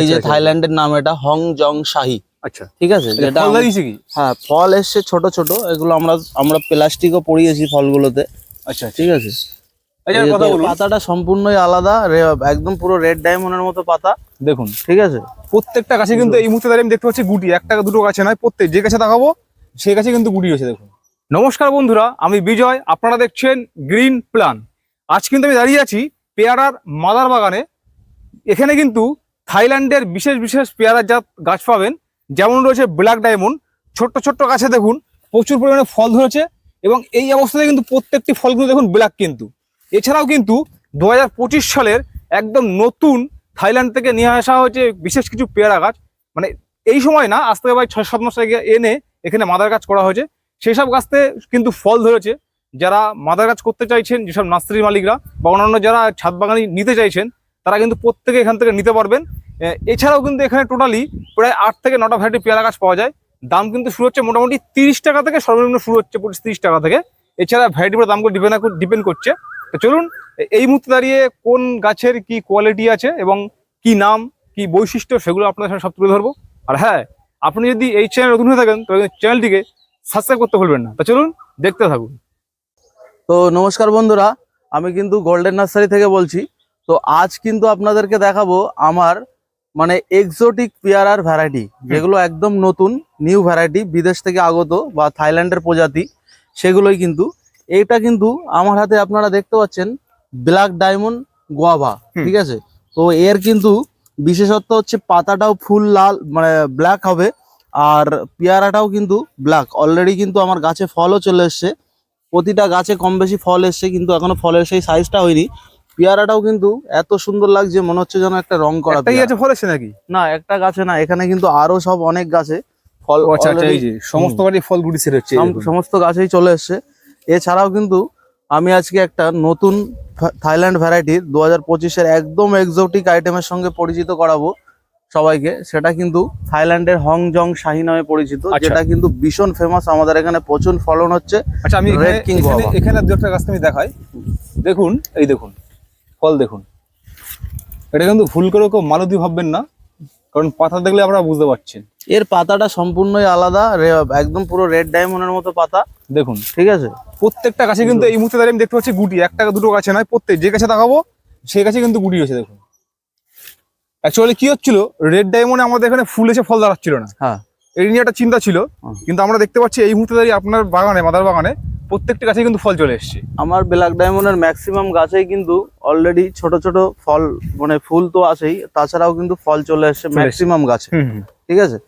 এই যে আচ্ছা, আচ্ছা। থাইল্যান্ডের নাম এটা হং জং শাহি। আচ্ছা। ঠিক আছে? এটা যেটা হ্যাঁ ফল এসছে ছোট ছোট। এগুলো আমরা আমরা প্লাস্টিকও পরিয়েছি ফলগুলোতে। আচ্ছা আচ্ছা। ঠিক আছে? আচ্ছা পাতাটা সম্পূর্ণই আলাদা একদম পুরো রেড ডায়মন্ডের মতো পাতা। দেখুন। ঠিক আছে? প্রত্যেকটা গাছে কিন্তু এই মুহূর্তে আমি দেখতে পাচ্ছি গুটি। একটা দুটো গাছে নয় প্রত্যেক যে গাছে দেখাবো সেই গাছে কিন্তু গুটি রয়েছে দেখুন। নমস্কার বন্ধুরা আমি বিজয়। আপনারা দেখছেন গ্রিন প্ল্যান আজ কিন্তু আমি দাঁড়িয়ে আছি পেয়ারার মাদার বাগানে। এখানে কিন্তু থাইল্যান্ডের বিশেষ বিশেষ পেয়ারার জাত গাছ পাবেন। যেমন রয়েছে ব্ল্যাক ডায়মন্ড। ছোট্ট ছোট্ট গাছে দেখুন, প্রচুর পরিমাণে ফল ধরেছে এবং এই অবস্থাতে কিন্তু প্রত্যেকটি ফলগুলো দেখুন ব্ল্যাক কিন্তু। এছাড়াও কিন্তু দু হাজার পঁচিশ সালের একদম নতুন থাইল্যান্ড থেকে নিয়ে আসা হয়েছে বিশেষ কিছু পেয়ারা গাছ। মানে এই সময় না, আজ থেকে প্রায় ছয় সাত মাস আগে এনে এখানে মাদার গাছ করা হয়েছে। সেই সব গাছতে কিন্তু ফল ধরেছে। যারা মাদার গাছ করতে চাইছেন, যেসব নার্সারি মালিকরা বা অন্যান্য যারা ছাদ বাগানি নিতে চাইছেন তারা কিন্তু প্রত্যেকে এখান থেকে নিতে পারবেন। এছাড়াও কিন্তু এখানে টোটালি প্রায় আট থেকে নটা ভ্যারাইটি পেয়ারা গাছ পাওয়া যায়। দাম কিন্তু শুরু হচ্ছে মোটামুটি তিরিশ টাকা থেকে সর্বনিম্ন শুরু হচ্ছে পঁচিশ তিরিশ টাকা থেকে। এছাড়া ভ্যারাইটির উপর দামগুলো ডিপেন্ড ডিপেন্ড করছে। তো চলুন এই মুহূর্তে দাঁড়িয়ে কোন গাছের কি কোয়ালিটি আছে এবং কি নাম, কি বৈশিষ্ট্য সেগুলো আপনাদের সাথে সব তুলে ধরবো। আর হ্যাঁ আপনি যদি এই চ্যানেল নতুন হয়ে থাকেন তবে চ্যানেলটিকে সাবস্ক্রাইব করতে ভুলবেন না। তো চলুন, দেখতে থাকুন। তো নমস্কার বন্ধুরা, আমি কিন্তু গোল্ডেন নার্সারি থেকে বলছি। তো আজ কিন্তু আপনাদেরকে দেখাবো আমার মানে এক্সোটিক পেয়ারার ভ্যারাইটি যেগুলো একদম নতুন নিউ ভ্যারাইটি বিদেশ থেকে আগত বা থাইল্যান্ডের প্রজাতি সেগুলোই কিন্তু। এটা কিন্তু আমার হাতে আপনারা দেখতে পাচ্ছেন ব্ল্যাক ডায়মন্ড গোয়াভা ঠিক আছে? তো এর কিন্তু বিশেষত্ব হচ্ছে পাতাটাও ফুল লাল মানে ব্ল্যাক হবে আর পেয়ারাটাও কিন্তু ব্ল্যাক অলরেডি কিন্তু আমার গাছে ফলও চলে এসছে। প্রতিটা গাছে কম বেশি ফল এসছে কিন্তু এখনও ফলের সেই সাইজটা হয়নি। পেয়ারাটাও কিন্তু এত সুন্দর লাগছে মনে হচ্ছে যেন একটা রং করা একটাই পেয়ারা। আছে ফল নাকি? না একটা গাছে না এখানে কিন্তু আরও সব অনেক গাছে ফল আচ্ছা আচ্ছা already এই যে সমস্ত গাড়ি ফল গুটি সেট হচ্ছে। সমস্ত গাছেই চলে এসছে। এছাড়াও কিন্তু আমি আজকে একটা নতুন থাইল্যান্ড ভ্যারাইটির দু হাজার পঁচিশের একদম এক্সোটিক আইটেমের সঙ্গে পরিচিত করাবো সবাইকে। সেটা কিন্তু থাইল্যান্ডের হংজং শাহি নামে পরিচিত আচ্ছা। যেটা কিন্তু ভীষণ ফেমাস আমাদের এখানে প্রচুর ফলন হচ্ছে আচ্ছা আমি এখানে- এখানে দু একটা গাছ আমি দেখাই। দেখুন এই দেখুন। ফল দেখুন। এটা কিন্তু ভুল করে কেউ মালতি ভাববেন না কারণ পাতা দেখলে আপনারা বুঝতে পারছেন। এর পাতাটা সম্পূর্ণই আলাদা একদম পুরো রেড ডায়মন্ডের মতো পাতা। দেখুন। ঠিক আছে? প্রত্যেকটা গাছে কিন্তু এই মুহূর্তে দাঁড়িয়ে আমি দেখতে পাচ্ছি গুটি একটা দুটো গাছে নয় প্রত্যেক যে গাছে দেখাবো সেই গাছে কিন্তু গুটি হয়েছে দেখুন। অ্যাকচুয়ালি কি হচ্ছিল রেড ডায়মন্ডে আমাদের এখানে ফুল এসে ফল দাঁড়াচ্ছিল না। হ্যাঁ। এই নিয়ে একটা চিন্তা ছিল কিন্তু আমরা দেখতে পাচ্ছি এই মুহূর্তে দাঁড়িয়ে আপনার বাগানে মাদার বাগানে প্রত্যেকটা গাছে কিন্তু ফল চলে এসছে। আমার ব্ল্যাক ডায়মন্ডের ম্যাক্সিমাম গাছেই কিন্তু অলরেডি ছোট ছোট ফল মানে ফুল তো আছেই তাছাড়াও কিন্তু ফল চলে এসছে এসছে। ম্যাক্সিমাম গাছে। ঠিক আছে?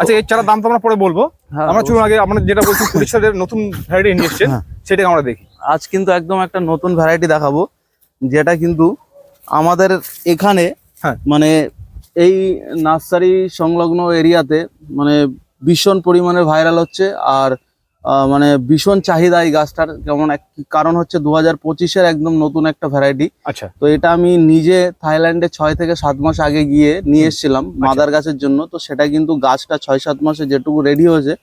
আচ্ছা এর চারা দাম তো আমরা পরে বলব। হ্যাঁ, আমরা চলুন আগে আমরা যেটা বলছি পুলিশের নতুন ভ্যারাইটি নিয়ে এসছেন হ্যাঁ। সেটাকে আমরা দেখি। আজ কিন্তু একদম একটা নতুন ভ্যারাইটি দেখাবো যেটা কিন্তু আমাদের এখানে হ্যাঁ। মানে এই নার্সারি সংলগ্ন এরিয়াতে মানে ভীষণ পরিমাণে ভাইরাল হচ্ছে আর মানে ভীষণ চাহিদা এই গাছটার। যেমন এক কারণ হচ্ছে দু হাজার পঁচিশের একদম নতুন একটা ভ্যারাইটি আচ্ছা। তো এটা আমি নিজে থাইল্যান্ডে ছয় থেকে সাত মাস আগে গিয়ে নিয়ে এসেছিলাম মাদার গাছের জন্য। তো সেটা কিন্তু গাছটা ছয় সাত মাসে যেটুকু রেডি হয়েছে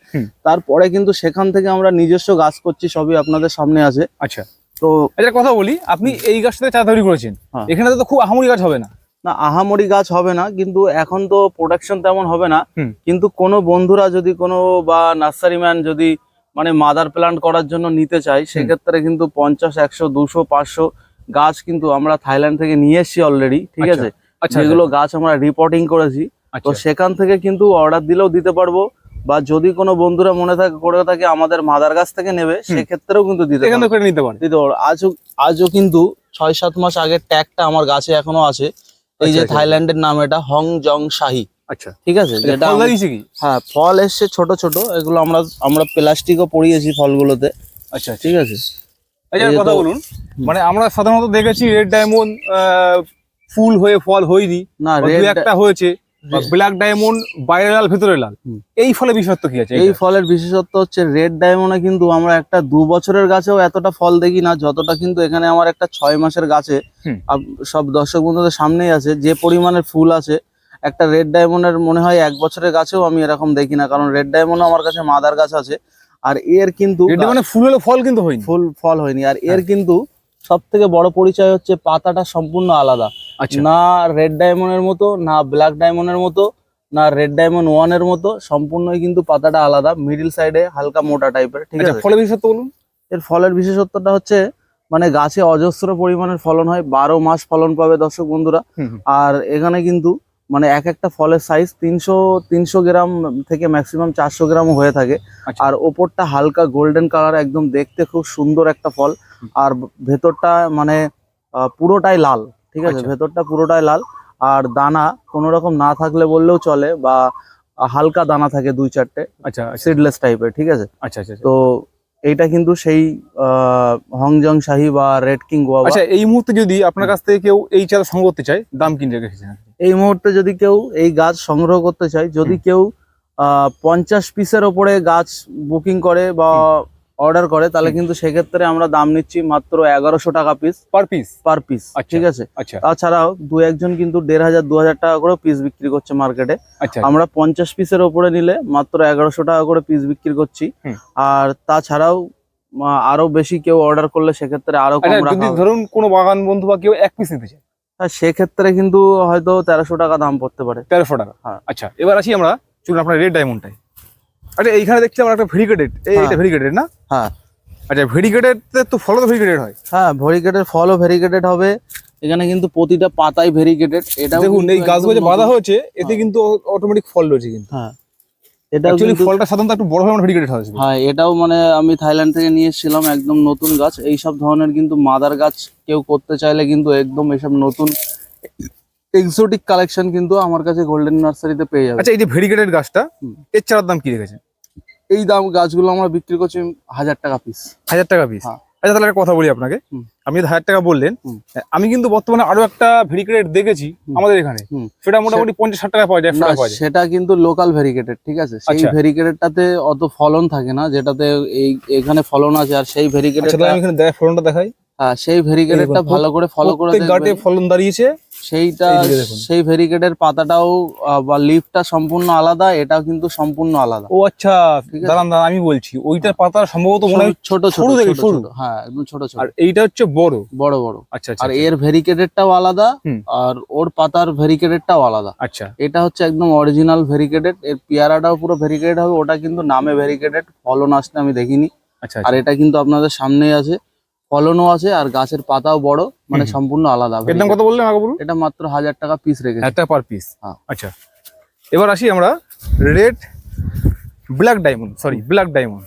তারপরে কিন্তু সেখান থেকে আমরা নিজস্ব গাছ করছি সবই আপনাদের সামনে আছে। আচ্ছা। তো আচ্ছা কথা বলি আপনি এই গাছটাতে চারা তৈরি করেছেন। হ্যাঁ। এখানে তো খুব আহামরি গাছ হবে না। না আহামরি গাছ হবে না কিন্তু এখন তো প্রোডাকশন তেমন হবে না। কিন্তু কোনো বন্ধুরা যদি কোনো বা নার্সারি ম্যান যদি মানে মাদার প্ল্যান্ট করার জন্য নিতে চাই সেক্ষেত্রে কিন্তু পঞ্চাশ একশো দুশো পাঁচশো গাছ কিন্তু আমরা থাইল্যান্ড থেকে নিয়ে এসেছি অলরেডি ঠিক আচ্ছা, আছে? আচ্ছা যেগুলো গাছ আমরা রিপোর্টিং করেছি তো আচ্ছা। সেখান থেকে কিন্তু অর্ডার দিলেও দিতে পারব বা যদি কোনো বন্ধুরা মনে থাকে করে থাকে আমাদের মাদার গাছ থেকে নেবে সেক্ষেত্রেও কিন্তু দিতে নিতে পারে দিতে আজও আজও কিন্তু ছয় সাত মাস আগের ট্যাগটা আমার গাছে এখনও আছে এই যে আচ্ছা, আচ্ছা। থাইল্যান্ডের নাম এটা হং জং শাহি আচ্ছা। ঠিক আছে? যেটা কি? হ্যাঁ ফল এসছে ছোট ছোট এগুলো আমরা আমরা প্লাস্টিকও পরিয়েছি ফলগুলোতে। আচ্ছা আচ্ছা। ঠিক আছে? কথা বলুন মানে আমরা সাধারণত দেখেছি রেড ডায়মন্ড ফুল হয়ে ফল হয়নি না একটা হয়েছে ব্ল্যাক ডায়মন্ড বাইরে লাল ভেতরে লাল। এই ফলে বিশেষত্ব কি আছে এই ফলের বিশেষত্ব হচ্ছে রেড ডায়মন্ডে কিন্তু আমরা একটা দু বছরের গাছেও এতটা ফল দেখি না যতটা কিন্তু এখানে আমার একটা ছয় মাসের গাছে সব দর্শক বন্ধুদের সামনেই আছে যে পরিমাণের ফুল আছে একটা রেড ডায়মন্ডের মনে হয় এক বছরের গাছেও আমি এরকম দেখি না কারণ রেড ডায়মন্ড আমার কাছে মাদার গাছ আছে। আর এর কিন্তু মানে ফুল হলে ফল কিন্তু হয়নি। ফুল ফল হয়নি। আর এর হ্যাঁ। কিন্তু সব থেকে বড় পরিচয় হচ্ছে পাতাটা সম্পূর্ণ আলাদা। আচ্ছা। না রেড ডায়মন্ডের মতো না ব্ল্যাক ডায়মন্ডের মতো না রেড ডায়মন্ড ওয়ানের মতো সম্পূর্ণই কিন্তু পাতাটা আলাদা। মিডিল সাইডে হালকা মোটা টাইপের ঠিক আচ্ছা আছে? ফলের বিশেষত্ব বলুন। এর ফলের বিশেষত্বটা হচ্ছে মানে গাছে অজস্র পরিমাণের ফলন হয় বারো মাস ফলন পাবে দর্শক বন্ধুরা। আর এখানে কিন্তু মানে এক একটা ফলের সাইজ তিনশো তিনশো গ্রাম থেকে ম্যাক্সিমাম চারশো গ্রাম হয়ে থাকে। আচ্ছা। আর ওপরটা হালকা গোল্ডেন কালার একদম দেখতে খুব সুন্দর একটা ফল। আর ভেতরটা মানে পুরোটাই লাল ঠিক আছে? আচ্ছা। ভেতরটা পুরোটাই লাল। আর দানা কোনো রকম না থাকলে বললেও চলে বা হালকা দানা থাকে দুই চারটে আচ্ছা আচ্ছা। সিডলেস টাইপের ঠিক আছে? আচ্ছা আচ্ছা তো এইটা কিন্তু সেই আহ, হংজং শাহি বা রেড কিং গোয়া আচ্ছা এই মুহূর্তে যদি আপনার কাছ থেকে কেউ এই চারা সংগ্রহ করতে চায় দাম কিনতে রেখেছেন এই মুহূর্তে যদি কেউ এই গাছ সংগ্রহ করতে চায় যদি কেউ পঞ্চাশ পিসের ওপরে গাছ বুকিং করে বা অর্ডার করে তাহলে কিন্তু সেক্ষেত্রে আমরা দাম নিচ্ছি মাত্র এগারোশো টাকা piece per piece per piece আচ্ছা। ঠিক আছে? আচ্ছা। তাছাড়াও দু একজন কিন্তু দেড় হাজার দু হাজার টাকা করে পিস বিক্রি করছে মার্কেটে আচ্ছা আমরা পঞ্চাশ পিসের ওপরে নিলে মাত্র এগারোশো টাকা করে পিস বিক্রি করছি। আর তাছাড়াও আরও বেশি কেউ অর্ডার করলে সেক্ষেত্রে আরও আচ্ছা। ধরুন কোনো বাগান বন্ধু বা কেউ এক পিস নিতে চায় সেক্ষেত্রে কিন্তু হয়তো তেরোশো টাকা দাম পড়তে পারে। তেরোশো টাকা? হ্যাঁ। আচ্ছা এবার আসি আমরা চলুন আপনার রেড ডায়মন্ডটাই আচ্ছা এইখানে দেখছি আমরা একটা ভেরিকেটেড এই। এটা ভেরিকেটেড না? হ্যাঁ। আচ্ছা ভেরিকেটেড তো ফলও তো ভেরিকেটেড হয়। হ্যাঁ ভেরিকেটেড ফলও ভেরিকেটেড হবে। এখানে কিন্তু প্রতিটা পাতাই ভেরিকেটেড এটা দেখুন এই গাছগুলো যে বাঁধা হয়েছে এতে হ্যাঁ। কিন্তু অটোমেটিক ফল রয়েছে কিন্তু। হ্যাঁ। অ্যাকচুয়ালি ফলটা সাধারণত একটু বড় হয়ে হয় হ্যাঁ এটাও মানে আমি থাইল্যান্ড থেকে নিয়ে এসেছিলাম একদম নতুন গাছ। এই সব ধরনের কিন্তু মাদার গাছ কেউ করতে চাইলে কিন্তু একদম এসব নতুন এক্সোটিক কালেকশন কিন্তু আমার কাছে গোল্ডেন নার্সারিতে পেয়ে যাবে। আচ্ছা এই যে ভেরিকেটেড গাছটা। এর চারার দাম কি রেখেছেন এই দাম গাছগুলো আমরা বিক্রি করছি হাজার টাকা পিস হাজার টাকা পিস হ্যাঁ। আচ্ছা তাহলে একটা কথা বলি আপনাকে। আপনি হাজার টাকা বললেন আমি কিন্তু বর্তমানে আরও একটা ভেরিকেটেড দেখেছি আমাদের এখানে। সেটা মোটামুটি পঞ্চাশ ষাট টাকা পাওয়া যায় সেটা কিন্তু লোকাল ভেরিকেটেড ঠিক আছে? সেই আচ্ছা। ভেরিকেটেডটাতে অত ফলন থাকে না যেটাতে এই এখানে ফলন আছে আর সেই ভেরিকেটেড ভেরিকেটেডটা আমি এখানে দেখ ফলনটা দেখাই। হ্যাঁ সেই ভেরিকেটেডটা ভালো করে ফলো করে গাটে ফলন দাঁড়িয়েছে। সেইটা। সেই ভেরিকেটের পাতাটাও বা লিফটা সম্পূর্ণ আলাদা এটাও কিন্তু সম্পূর্ণ আলাদা। ও আচ্ছা। দাঁড়ান দাঁড়ান আমি বলছি ওইটার পাতা সম্ভবত মনে হয় ছোট ছোট হ্যাঁ একদম ছোট ছোট। আর এইটা হচ্ছে বড়? বড় বড়। আচ্ছা আচ্ছা আর এর ভেরিকেটেডটাও আলাদা আর ওর পাতার ভেরিকেটেডটাও আলাদা। আচ্ছা। এটা হচ্ছে একদম অরিজিনাল ভেরিকেটেড এর পেয়ারাটাও পুরো ভেরিকেটেড হবে ওটা কিন্তু নামে ভেরিকেটেড ফলন আসতে আমি দেখিনি। আচ্ছা। আর এটা কিন্তু আপনাদের সামনেই আছে। ফলনও আছে আর গাছের পাতাও বড় মানে সম্পূর্ণ আলাদা। এর দাম। কত বললেন আগে বলুন? এটা মাত্র হাজার টাকা পিস রেখেছে। একটা পার পিস হ্যাঁ। আচ্ছা। এবার আসি আমরা red black diamond sorry black diamond.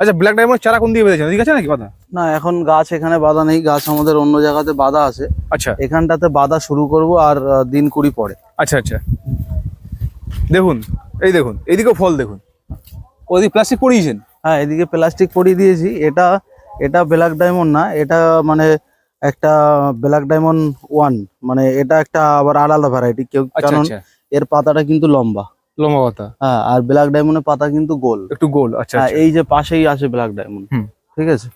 আচ্ছা ব্ল্যাক ডায়মন্ড চারা কোন দিকে বেঁধেছেন? ঠিক আছে নাকি কথা না এখন গাছ এখানে বাঁধা নেই গাছ আমাদের অন্য জায়গাতে বাঁধা আছে। আচ্ছা। এখানটাতে বাঁধা শুরু করব আর দিন কুড়ি পরে। আচ্ছা আচ্ছা। দেখুন এই দেখুন এইদিকেও ফল দেখুন। ওদিকে প্লাস্টিক পরিয়েছেন হ্যাঁ এদিকে প্লাস্টিক পরিয়ে দিয়েছি। এটা এটা ব্ল্যাক ডায়মন্ড না এটা মানে একটা ব্ল্যাক ডায়মন্ড ওয়ান মানে এটা একটা আবার আলাদা ভ্যারাইটি কেউ আচ্ছা কারণ আচ্ছা। এর পাতাটা কিন্তু লম্বা। লম্বা কথা হ্যাঁ আর ব্ল্যাক ডায়মন্ডের পাতা কিন্তু গোল। একটু গোল আচ্ছা হ্যাঁ আচ্ছা। এই যে পাশেই আছে ব্ল্যাক ডায়মন্ড ঠিক আছে?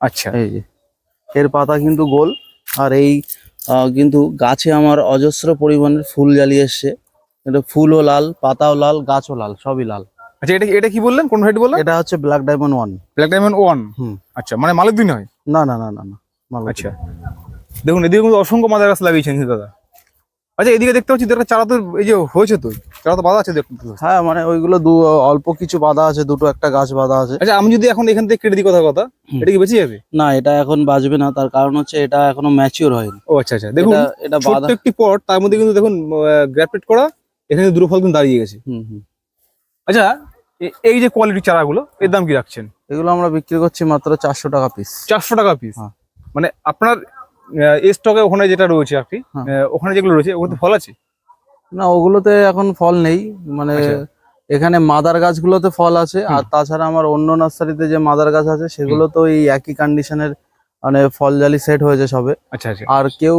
আচ্ছা। এই যে। এর পাতা কিন্তু গোল আর এই কিন্তু গাছে আমার অজস্র পরিমাণের ফুল জ্বালিয়ে এসছে। এটা ফুলও লাল পাতাও লাল গাছও লাল সবই লাল। আচ্ছা এটা এটা কি বললেন? কোন ভ্যারাইটি বললেন? এটা হচ্ছে black diamond one black diamond one হুম। আচ্ছা মানে মালের দিন হয়? না না না না না। আচ্ছা। দেখুন এদিকে কিন্তু অসংখ্য মাদার গাছ লাগিয়েছেন দাদা। আচ্ছা এদিকে দেখতে পাচ্ছি একটা চারা তো এই যে হয়েছে তো চারা তো বাঁধা আছে দেখুন। হ্যাঁ মানে ওইগুলো দু অল্প কিছু বাঁধা আছে দুটো একটা গাছ বাঁধা আছে। আচ্ছা আমি যদি এখন এখান থেকে কেটে দিই কথা কথা এটা কি বেঁচে যাবে? না এটা এখন বাঁচবে না তার কারণ হচ্ছে এটা এখনও ম্যাচিওর হয়নি। ও আচ্ছা আচ্ছা দেখুন এটা- ছোট্ট একটি পট তার মধ্যে কিন্তু দেখুন গ্রাফটেড করা এখানে দুটো ফল কিন্তু দাঁড়িয়ে গেছে। হুম হুম। আচ্ছা এই যে কোয়ালিটি চারাগুলো এর দাম কি রাখছেন? এগুলো আমরা বিক্রি করছি মাত্র চারশো টাকা পিস চারশো টাকা পিস হ্যাঁ। মানে আপনার স্টকে ওখানে যেটা রয়েছে আর কি হ্যাঁ। ওখানে যেগুলো রয়েছে ওখানে তো ফল আছে? না ওগুলোতে এখন ফল নেই। মানে আচ্ছা। এখানে মাদার গাছগুলোতে ফল আছে আর তাছাড়া আমার অন্য নার্সারিতে যে মাদার গাছ আছে সেগুলো তো এই একই কন্ডিশনের মানে ফল জালি সেট হয়েছে সবে। আচ্ছা আচ্ছা। আর কেউ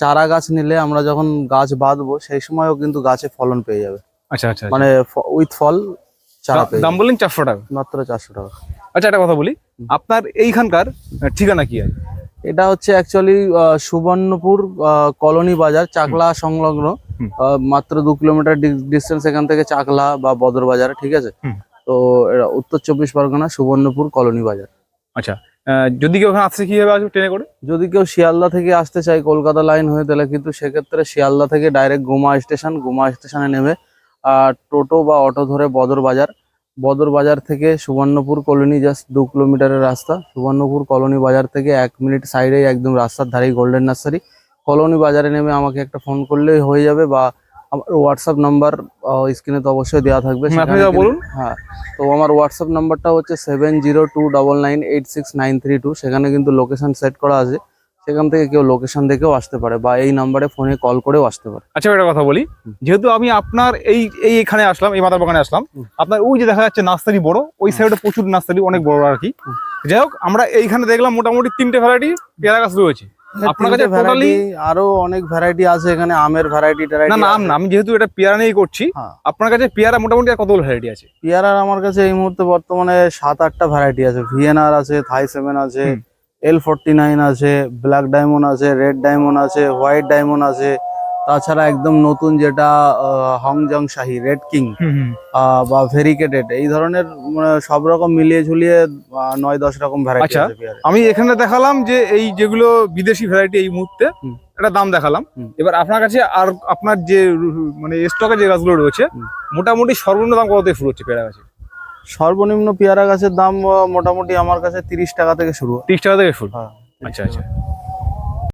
চারা গাছ নিলে আমরা যখন গাছ বাঁধবো সেই সময়ও কিন্তু গাছে ফলন পেয়ে যাবে। আচ্ছা আচ্ছা মানে উইথ ফল দাম বললেন চারশো টাকা। মাত্র চারশো টাকা। আচ্ছা একটা কথা বলি। আপনার এইখানকার ঠিকানা কি আছে এটা হচ্ছে অ্যাকচুয়ালি সুবর্ণপুর কলোনি বাজার চাকলা সংলগ্ন। মাত্র দু কিলোমিটার ডিস্টেন্স এখান থেকে চাকলা বা বদর বাজার ঠিক আছে? তো এটা উত্তর চব্বিশ পরগনা সুবর্ণপুর কলোনি বাজার। আচ্ছা যদি কেউ আসছে কীভাবে আসবে ট্রেনে করে? যদি কেউ শিয়ালদা থেকে আসতে চায় কলকাতা লাইন হয়ে তাহলে কিন্তু সেক্ষেত্রে শিয়ালদা থেকে ডাইরেক্ট গোমা স্টেশন গোমা স্টেশনে নেমে টোটো বা অটো ধরে বদর বাজার। বদর বাজার থেকে সুবর্ণপুর কলোনি জাস্ট দু কিলোমিটারের রাস্তা। সুবর্ণপুর কলোনি বাজার থেকে এক মিনিট সাইডেই একদম রাস্তার ধারেই গোল্ডেন নার্সারি কলোনি বাজারে নেমে আমাকে একটা ফোন করলেই হয়ে যাবে বা আমার হোয়াটসঅ্যাপ নাম্বার স্ক্রিনে তো অবশ্যই দেওয়া থাকবে। বলুন। হ্যাঁ তো আমার হোয়াটসঅ্যাপ নাম্বারটা হচ্ছে seven zero two double nine eight six nine three two সেখানে কিন্তু লোকেশন সেট করা আছে। সেখান থেকে কেউ লোকেশন দেখেও আসতে পারে বা এই নাম্বারে ফোনে কল করেও আসতে পারে। আচ্ছা একটা কথা বলি। যেহেতু আমি আপনার এই এই এখানে আসলাম এই মাদার বাগানে আসলাম আপনার ওই যে দেখা যাচ্ছে নার্সারি বড় ওই সাইডে প্রচুর নার্সারি অনেক বড় আর কি। যাই হোক আমরা এইখানে দেখলাম মোটামুটি তিনটে ভ্যারাইটি পেয়ারা গাছ রয়েছে। আপনার কাছে তিনটে আরও অনেক ভ্যারাইটি আছে এখানে আমের ভ্যারাইটি না না আম না আমি যেহেতু এটা পেয়ারা নিয়েই করছি হ্যাঁ। আপনার কাছে পেয়ারা মোটামুটি কতগুলো ভ্যারাইটি আছে? পেয়ারার আমার কাছে এই মুহূর্তে বর্তমানে সাত আটটা ভ্যারাইটি আছে। ভিএনআর আছে থাই সেভেন আছে। এল ফোরটি নাইন আছে ব্ল্যাক ডায়মন্ড আছে রেড ডায়মন্ড আছে হোয়াইট ডায়মন্ড আছে। তাছাড়া একদম নতুন যেটা হংজং শাহি রেড কিং বা ভেরিকেটেড এই ধরনের মানে সব রকম মিলিয়ে ঝুলিয়ে নয় দশ রকম ভ্যারাইটি আচ্ছা। আছে আমি এখানে দেখালাম যে এই যেগুলো বিদেশি ভ্যারাইটি এই মুহূর্তে। এটা দাম দেখালাম। এবার আপনার কাছে আর আপনার যে মানে স্টকে যে গাছগুলো রয়েছে মোটামুটি সর্বনিম্ন দাম কত শুরু হচ্ছে পেয়ারা গাছে? সর্বনিম্ন পেয়ারা গাছের দাম মোটামুটি আমার কাছে তিরিশ টাকা থেকে শুরু। তিরিশ টাকা থেকে শুরু? হ্যাঁ, আচ্ছা আচ্ছা।